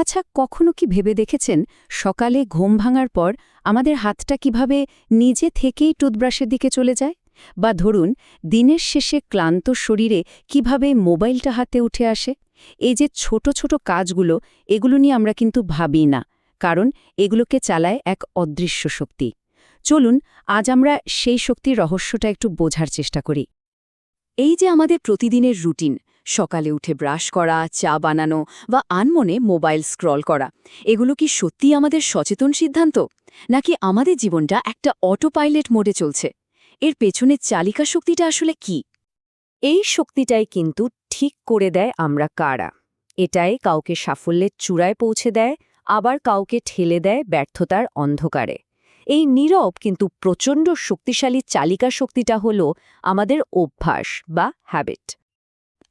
আচ্ছা কখনো কি ভেবে দেখেছেন সকালে ঘুম ভাঙার পর আমাদের হাতটা কীভাবে নিজে থেকেই টুথব্রাশের দিকে চলে যায়? বা ধরুন, দিনের শেষে ক্লান্ত শরীরে কীভাবে মোবাইলটা হাতে উঠে আসে? এই যে ছোট ছোট কাজগুলো, এগুলো নিয়ে আমরা কিন্তু ভাবি না, কারণ এগুলোকে চালায় এক অদৃশ্য শক্তি। চলুন, আজ আমরা সেই শক্তির রহস্যটা একটু বোঝার চেষ্টা করি। এই যে আমাদের প্রতিদিনের রুটিন সকালে উঠে ব্রাশ করা, চা বানানো বা আনমনে মোবাইল স্ক্রল করা। এগুলো কি সত্যিই আমাদের সচেতন সিদ্ধান্ত? নাকি আমাদের জীবনটা একটা অটো পাইলট মোডে চলছে? এর পেছনের চালিকা শক্তিটা আসলে কি? এই শক্তিটাই কিন্তু ঠিক করে দেয় আমরা কারা। এটাই কাউকে সাফল্যের চূড়ায় পৌঁছে দেয়, আবার কাউকে ঠেলে দেয় ব্যর্থতার অন্ধকারে। এই নীরব কিন্তু প্রচণ্ড শক্তিশালী চালিকা শক্তিটা হল আমাদের অভ্যাস বা হ্যাবিট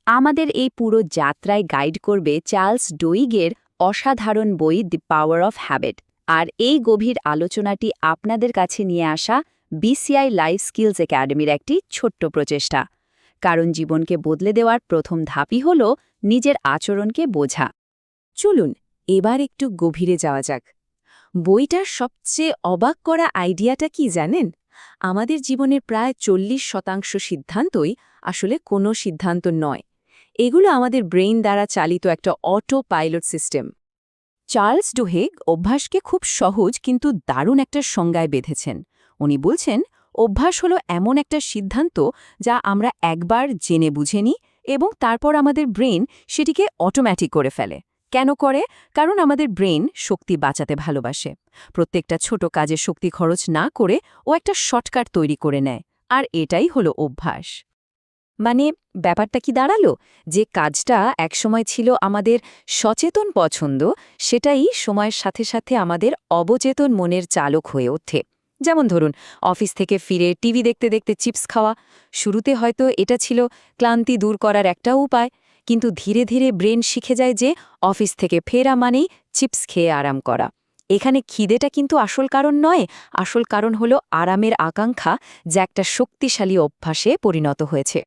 আমাদের এই পুরো যাত্রায় গাইড করবে চার্লস ডোইগের অসাধারণ বই দি পাওয়ার অফ হ্যাবিট। আর এই গভীর আলোচনাটি আপনাদের কাছে নিয়ে আসা বিসিআই লাইফ স্কিলস একাডেমির একটি ছোট্ট প্রচেষ্টা। কারণ জীবনকে বদলে দেওয়ার প্রথম ধাপই হল নিজের আচরণকে বোঝা। চলুন, এবার একটু গভীরে যাওয়া যাক। বইটার সবচেয়ে অবাক করা আইডিয়াটা কি জানেন? আমাদের জীবনের প্রায় চল্লিশ শতাংশ সিদ্ধান্তই আসলে কোনো সিদ্ধান্ত নয়। এগুলো আমাদের ব্রেইন দ্বারা চালিত একটা auto pilot system. Charles Duhigg অভ্যাসকে খুব সহজ কিন্তু দারুণ একটা সংজ্ঞায় বেঁধেছেন। উনি বলছেন, অভ্যাস হলো এমন একটা সিদ্ধান্ত যা আমরা একবার জেনে বুঝে নিই এবং তারপর আমাদের ব্রেন সেটিকে অটোম্যাটিক করে ফেলে। কেন করে? কারণ আমাদের ব্রেন শক্তি বাঁচাতে ভালোবাসে। প্রত্যেকটা ছোট কাজে শক্তি খরচ না করে ও একটা শর্টকাট তৈরি করে নেয়। আর এটাই হলো অভ্যাস। মানে ব্যাপারটা কি দাঁড়াল? যে কাজটা একসময় ছিল আমাদের সচেতন পছন্দ, সেটাই সময়ের সাথে সাথে আমাদের অবচেতন মনের চালক হয়ে ওঠে। যেমন ধরুন, অফিস থেকে ফিরে টিভি দেখতে দেখতে চিপস খাওয়া, শুরুতে হয়তো এটা ছিল ক্লান্তি দূর করার একটা উপায়, কিন্তু ধীরে ধীরে ব্রেন শিখে যায় যে অফিস থেকে ফেরা মানেই চিপস খেয়ে আরাম করা। এখানে খিদেটা কিন্তু আসল কারণ নয়, আসল কারণ হলো আরামের আকাঙ্ক্ষা, যা একটা শক্তিশালী অভ্যাসে পরিণত হয়েছে।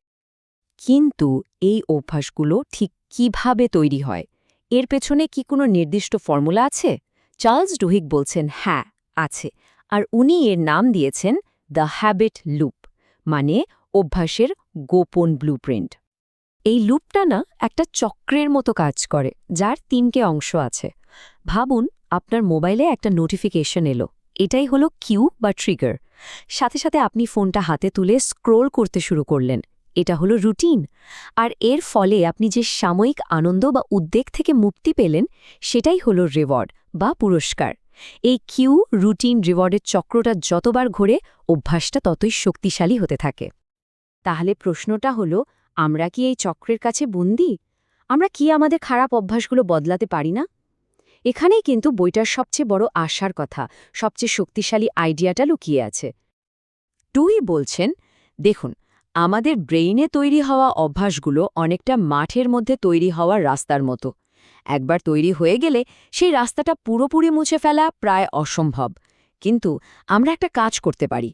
কিন্তু এই অভ্যাসগুলো ঠিক কীভাবে তৈরি হয়? এর পেছনে কি কোনো নির্দিষ্ট ফর্মুলা আছে? চার্লস ডুহিক বলছেন হ্যাঁ আছে। আর উনি এর নাম দিয়েছেন, দ্য হ্যাবিট লুপ মানে অভ্যাসের গোপন ব্লুপ্রিন্ট। এই লুপটা না একটা চক্রের মতো কাজ করে, যার তিনটে অংশ আছে। ভাবুন, আপনার মোবাইলে একটা নোটিফিকেশন এলো। এটাই হলো কিউ বা ট্রিগার। সাথে সাথে আপনি ফোনটা হাতে তুলে স্ক্রোল করতে শুরু করলেন। এটা হলো রুটিন। আর এর ফলে আপনি যে সাময়িক আনন্দ বা উদ্বেগ থেকে মুক্তি পেলেন, সেটাই হলো রিওয়ার্ড বা পুরস্কার। এই কিউ রুটিন রিওয়ার্ডের চক্রটা যতবার ঘোরে, অভ্যাসটা ততই শক্তিশালী হতে থাকে। তাহলে প্রশ্নটা হলো, আমরা কি এই চক্রের কাছে বন্দি? আমরা কি আমাদের খারাপ অভ্যাসগুলো বদলাতে পারি না? এখানেই কিন্তু বইটার সবচেয়ে বড় আশার কথা, সবচেয়ে শক্তিশালী আইডিয়াটা লুকিয়ে আছে। টুই বলছেন, দেখুন আমাদের ব্রেইনে তৈরি হওয়া অভ্যাসগুলো অনেকটা মাঠের মধ্যে তৈরি হওয়ার রাস্তার মতো। একবার তৈরি হয়ে গেলে সেই রাস্তাটা পুরোপুরি মুছে ফেলা প্রায় অসম্ভব। কিন্তু আমরা একটা কাজ করতে পারি।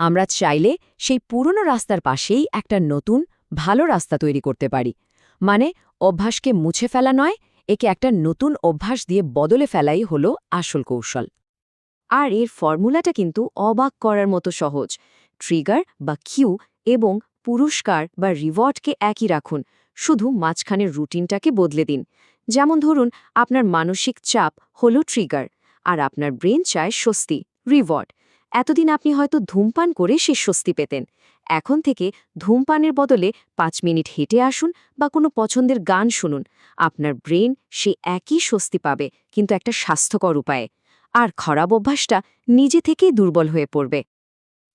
আমরা চাইলে সেই পুরনো রাস্তার পাশেই একটা নতুন, ভালো রাস্তা তৈরি করতে পারি। মানে অভ্যাসকে মুছে ফেলা নয়, একে একটা নতুন অভ্যাস দিয়ে বদলে ফেলাই হলো আসল কৌশল। আর এর ফর্মুলাটা কিন্তু অবাক করার মতো সহজ। ট্রিগার বা কিউ এবং পুরস্কার বা রিওয়ার্ডকে একই রাখুন, শুধু মাঝখানের রুটিনটাকে বদলে দিন। যেমন ধরুন, আপনার মানসিক চাপ হলো ট্রিগার আর আপনার ব্রেন চায় স্বস্তি রিওয়ার্ড এতদিন আপনি হয়তো ধূমপান করে সে স্বস্তি পেতেন। এখন থেকে ধূমপানের বদলে পাঁচ মিনিট হেঁটে আসুন বা কোনো পছন্দের গান শুনুন। আপনার ব্রেন সে একই স্বস্তি পাবে, কিন্তু একটা স্বাস্থ্যকর উপায়ে। আর খারাপ অভ্যাসটা নিজে থেকেই দুর্বল হয়ে পড়বে।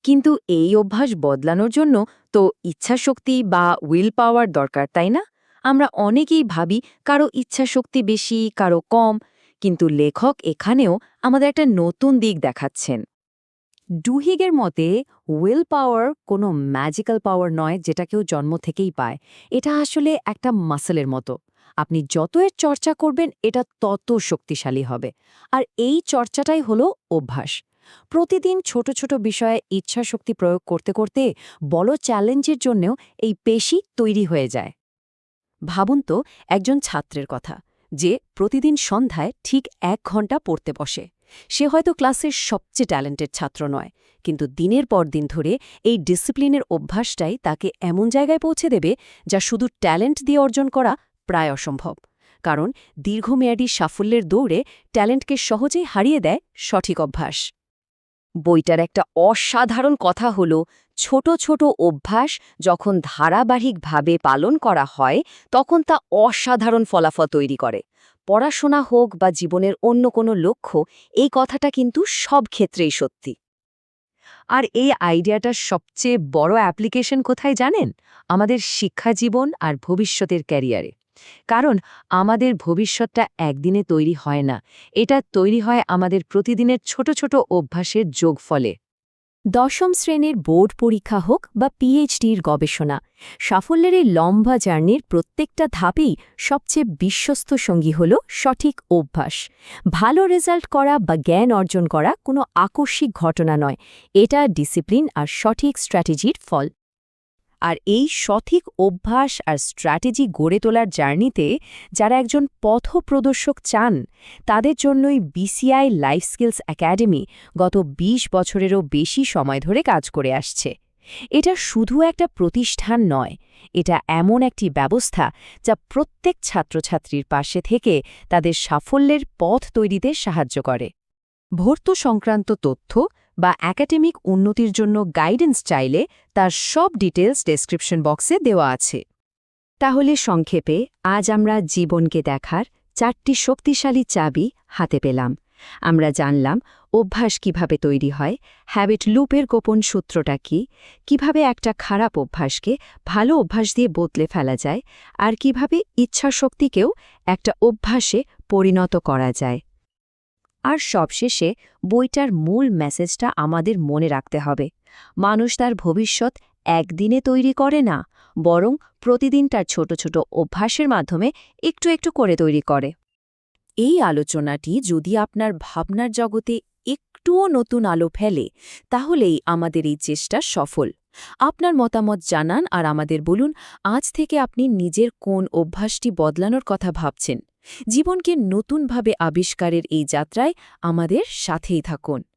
কিন্তু এই অভ্যাস বদলানোর জন্য তো ইচ্ছাশক্তি বা উইল পাওয়ার দরকার, তাই না? আমরা অনেকেই ভাবি কারও ইচ্ছাশক্তি বেশি, কারও কম, কিন্তু লেখক এখানেও আমাদের একটা নতুন দিক দেখাচ্ছেন। ডুহিগের মতে উইল পাওয়ার কোনো ম্যাজিক্যাল পাওয়ার নয় যেটা কেউ জন্ম থেকেই পায়। এটা আসলে একটা মাসেলের মতো। আপনি যত এর চর্চা করবেন, এটা তত শক্তিশালী হবে। আর এই চর্চাটাই হলো অভ্যাস। প্রতিদিন ছোট ছোট বিষয়ে ইচ্ছাশক্তি প্রয়োগ করতে করতে বড় চ্যালেঞ্জের জন্যও এই পেশি তৈরি হয়ে যায়। ভাবুন তো, একজন ছাত্রের কথা, যে প্রতিদিন সন্ধ্যায় ঠিক এক ঘণ্টা পড়তে বসে। সে হয়তো ক্লাসের সবচেয়ে ট্যালেন্টেড ছাত্র নয়, কিন্তু দিনের পর দিন ধরে এই ডিসিপ্লিনের অভ্যাসটাই তাকে এমন জায়গায় পৌঁছে দেবে যা শুধু ট্যালেন্ট দিয়ে অর্জন করা প্রায় অসম্ভব। কারণ দীর্ঘমেয়াদী সাফল্যের দৌড়ে ট্যালেন্টকে সহজেই হারিয়ে দেয় সঠিক অভ্যাস। বইটার একটা অসাধারণ কথা হল, ছোট ছোট অভ্যাস যখন ধারাবাহিকভাবে পালন করা হয়, তখন তা অসাধারণ ফলাফল তৈরি করে। পড়াশোনা হোক বা জীবনের অন্য কোনো লক্ষ্য, এই কথাটা কিন্তু সব ক্ষেত্রেই সত্যি। আর এই আইডিয়াটার সবচেয়ে বড় অ্যাপ্লিকেশন কোথায় জানেন? আমাদের শিক্ষা জীবন আর ভবিষ্যতের ক্যারিয়ারে। কারণ আমাদের ভবিষ্যৎটা একদিনে তৈরি হয় না। এটা তৈরি হয় আমাদের প্রতিদিনের ছোট ছোট অভ্যাসের যোগফলে। দশম শ্রেণির বোর্ড পরীক্ষা হোক বা পিএইচডির গবেষণা, সাফল্যের এই লম্বা জার্নির প্রত্যেকটা ধাপেই সবচেয়ে বিশ্বস্ত সঙ্গী হল সঠিক অভ্যাস। ভালো রেজাল্ট করা বা জ্ঞান অর্জন করা কোনো আকস্মিক ঘটনা নয়। এটা ডিসিপ্লিন আর সঠিক স্ট্র্যাটেজির ফল। আর এই সঠিক অভ্যাস আর স্ট্র্যাটেজি গড়ে তোলার জার্নিতে যারা একজন পথপ্রদর্শক চান, তাদের জন্যই বিসিআই লাইফ স্কিলস একাডেমি গত ২০ বছরেরও বেশি সময় ধরে কাজ করে আসছে। এটা শুধু একটা প্রতিষ্ঠান নয়, এটা এমন একটি ব্যবস্থা যা প্রত্যেক ছাত্রছাত্রীর পাশে থেকে তাদের সাফল্যের পথ তৈরিতে সাহায্য করে। ভর্ত সংক্রান্ত তথ্য বা একাডেমিক উন্নতির জন্য গাইডেন্স চাইলে তার সব ডিটেলস ডেসক্রিপশন বক্সে দেওয়া আছে। তাহলে সংক্ষেপে আজ আমরা জীবনকে দেখার চারটি শক্তিশালী চাবি হাতে পেলাম। আমরা জানলাম অভ্যাস কীভাবে তৈরি হয় হ্যাবিট লুপের গোপন সূত্রটা কি, কীভাবে একটা খারাপ অভ্যাসকে ভালো অভ্যাস দিয়ে বদলে ফেলা যায়, আর কীভাবে ইচ্ছাশক্তিকেও একটা অভ্যাসে পরিণত করা যায়। আর সবশেষে বইটার মূল মেসেজটা আমাদের মনে রাখতে হবে। মানুষ তার ভবিষ্যৎ একদিনে তৈরি করে না, বরং প্রতিদিন তার ছোট ছোট অভ্যাসের মাধ্যমে একটু একটু করে তৈরি করে। এই আলোচনাটি যদি আপনার ভাবনার জগতে একটুও নতুন আলো ফেলে, তাহলেই আমাদের এই চেষ্টা সফল। আপনার মতামত জানান আর আমাদের বলুন, আজ থেকে আপনি নিজের কোন অভ্যাসটি বদলানোর কথা ভাবছেন? জীবনকে নতুনভাবে আবিষ্কারের এই যাত্রায় আমাদের সাথেই থাকুন।